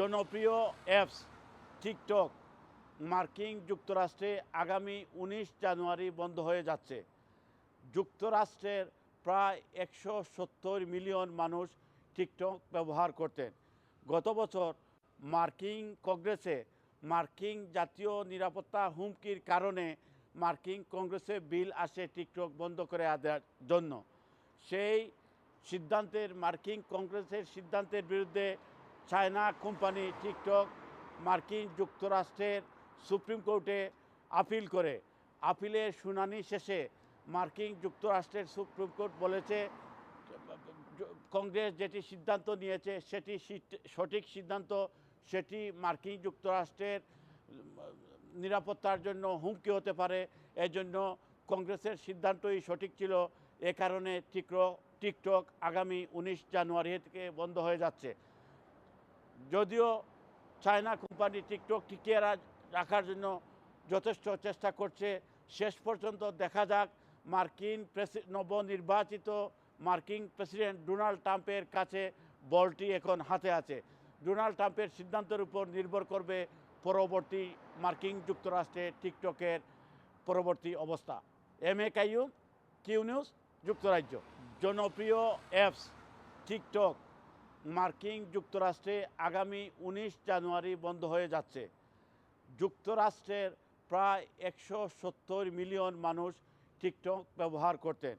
জনপ্রিয় apps TikTok মার্কিন যুক্তরাষ্ট্রে আগামী উনিশ জানুয়ারি বন্ধ হয়ে যাচ্ছে। যুক্তরাষ্ট্রের প্রায় একশো সত্তর মিলিয়ন মানুষ টিকটক ব্যবহার করতেন। গত বছর মার্কিন কংগ্রেসে মার্কিন জাতীয় নিরাপত্তা হুমকির কারণে মার্কিন কংগ্রেসে বিল আসে টিকটক বন্ধ করে দেওয়ার জন্য। সেই সিদ্ধান্তের মার্কিন কংগ্রেসের সিদ্ধান্তের বিরুদ্ধে চায়না কোম্পানি টিকটক, মার্কিন যুক্তরাষ্ট্রের সুপ্রিম কোর্টে আপিল করে। আপিলের শুনানি শেষে মার্কিন যুক্তরাষ্ট্রের সুপ্রিম কোর্ট বলেছে, কংগ্রেস যেটি সিদ্ধান্ত নিয়েছে সেটি সঠিক সিদ্ধান্ত, সেটি মার্কিন যুক্তরাষ্ট্রের নিরাপত্তার জন্য হুমকি হতে পারে। এজন্য কংগ্রেসের সিদ্ধান্তই সঠিক ছিল। এ কারণে টিকটক টিকটক আগামী উনিশ জানুয়ারি থেকে বন্ধ হয়ে যাচ্ছে। যদিও চায়না কোম্পানি টিকটক টিকিয়ে রাখার জন্য যথেষ্ট চেষ্টা করছে, শেষ পর্যন্ত দেখা যাক মার্কিন নবনির্বাচিত মার্কিন প্রেসিডেন্ট ডোনাল্ড ট্রাম্পের কাছে বলটি এখন হাতে আছে। ডোনাল্ড ট্রাম্পের সিদ্ধান্তের উপর নির্ভর করবে পরবর্তী মার্কিন যুক্তরাষ্ট্রে টিকটকের পরবর্তী অবস্থা। M A Kaiyum, Q news, যুক্তরাজ্য। জনপ্রিয় অ্যাপস, টিকটক। মার্কিন যুক্তরাষ্ট্রে আগামী উনিশ জানুয়ারি বন্ধ হয়ে যাচ্ছে। যুক্তরাষ্ট্রের প্রায় একশো সত্তর মিলিয়ন মানুষ টিকটক ব্যবহার করতেন।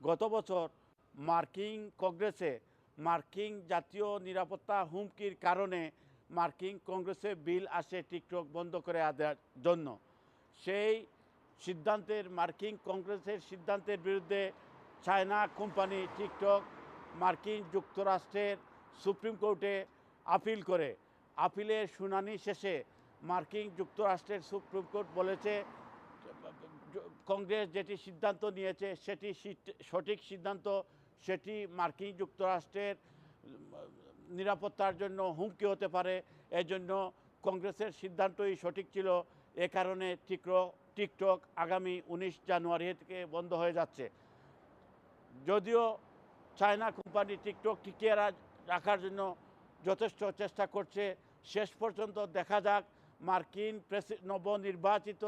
গত বছর মার্কিন কংগ্রেসে মার্কিন জাতীয় নিরাপত্তা হুমকির কারণে মার্কিন কংগ্রেসে বিল আসে টিকটক বন্ধ করে দেওয়ার জন্য। সেই সিদ্ধান্তের, মার্কিন কংগ্রেসের সিদ্ধান্তের বিরুদ্ধে চায়না কোম্পানি টিকটক মার্কিন যুক্তরাষ্ট্রের সুপ্রিম কোর্টে আপিল করে। আপিলের শুনানি শেষে মার্কিন যুক্তরাষ্ট্রের সুপ্রিম কোর্ট বলেছে, কংগ্রেস যেটি সিদ্ধান্ত নিয়েছে সেটি সঠিক সিদ্ধান্ত, সেটি মার্কিন যুক্তরাষ্ট্রের নিরাপত্তার জন্য হুমকি হতে পারে। এজন্য কংগ্রেসের সিদ্ধান্তই সঠিক ছিল। এ কারণে টিকটক টিকটক আগামী উনিশ জানুয়ারি থেকে বন্ধ হয়ে যাচ্ছে। যদিও চায়না কোম্পানি টিকটক টিকিয়ে রাখার জন্য যথেষ্ট চেষ্টা করছে। শেষ পর্যন্ত দেখা যাক মার্কিন নবনির্বাচিত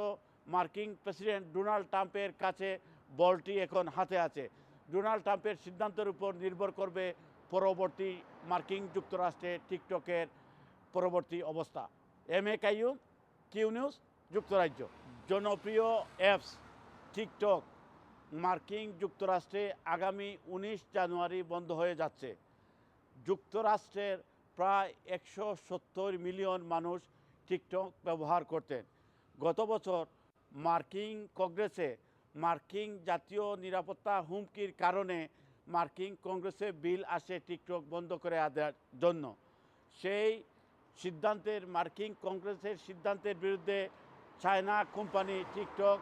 মার্কিন প্রেসিডেন্ট ডোনাল্ড ট্রাম্পের কাছে বলটি এখন হাতে আছে। ডোনাল্ড ট্রাম্পের সিদ্ধান্তের উপর নির্ভর করবে পরবর্তী মার্কিন যুক্তরাষ্ট্রে টিকটকের পরবর্তী অবস্থা। M A Kaiyum, Q news, যুক্তরাজ্য। জনপ্রিয় অ্যাপস টিকটক মার্কিন যুক্তরাষ্ট্রে আগামী উনিশ জানুয়ারি বন্ধ হয়ে যাচ্ছে। যুক্তরাষ্ট্রের প্রায় একশো সত্তর মিলিয়ন মানুষ টিকটক ব্যবহার করতেন। গত বছর মার্কিন কংগ্রেসে মার্কিন জাতীয় নিরাপত্তা হুমকির কারণে মার্কিন কংগ্রেসে বিল আসে টিকটক বন্ধ করে দেওয়ার জন্য। সেই সিদ্ধান্তের, মার্কিন কংগ্রেসের সিদ্ধান্তের বিরুদ্ধে চায়না কোম্পানি টিকটক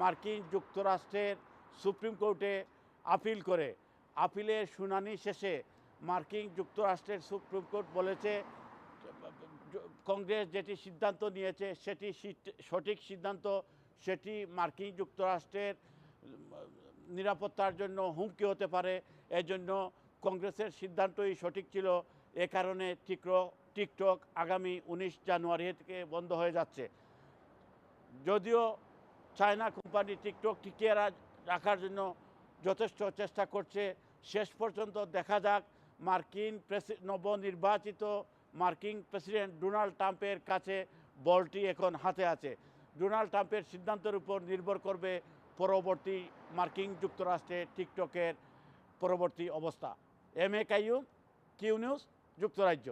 মার্কিন যুক্তরাষ্ট্রের সুপ্রিম কোর্টে আপিল করে। আপিলের শুনানি শেষে মার্কিন যুক্তরাষ্ট্রের সুপ্রিম কোর্ট বলেছে, কংগ্রেস যেটি সিদ্ধান্ত নিয়েছে সেটি সঠিক সিদ্ধান্ত, সেটি মার্কিন যুক্তরাষ্ট্রের নিরাপত্তার জন্য হুমকি হতে পারে। এজন্য কংগ্রেসের সিদ্ধান্তই সঠিক ছিল। এ কারণে টিকটক টিকটক আগামী উনিশ জানুয়ারি থেকে বন্ধ হয়ে যাচ্ছে। যদিও চায়না কোম্পানি টিকটক টিকিয়ে রাখার জন্য যথেষ্ট চেষ্টা করছে, শেষ পর্যন্ত দেখা যাক মার্কিন নবনির্বাচিত মার্কিন প্রেসিডেন্ট ডোনাল্ড ট্রাম্পের কাছে বলটি এখন হাতে আছে। ডোনাল্ড ট্রাম্পের সিদ্ধান্তের উপর নির্ভর করবে পরবর্তী মার্কিন যুক্তরাষ্ট্রে টিকটকের পরবর্তী অবস্থা। M A Kaiyum Q news, যুক্তরাজ্য।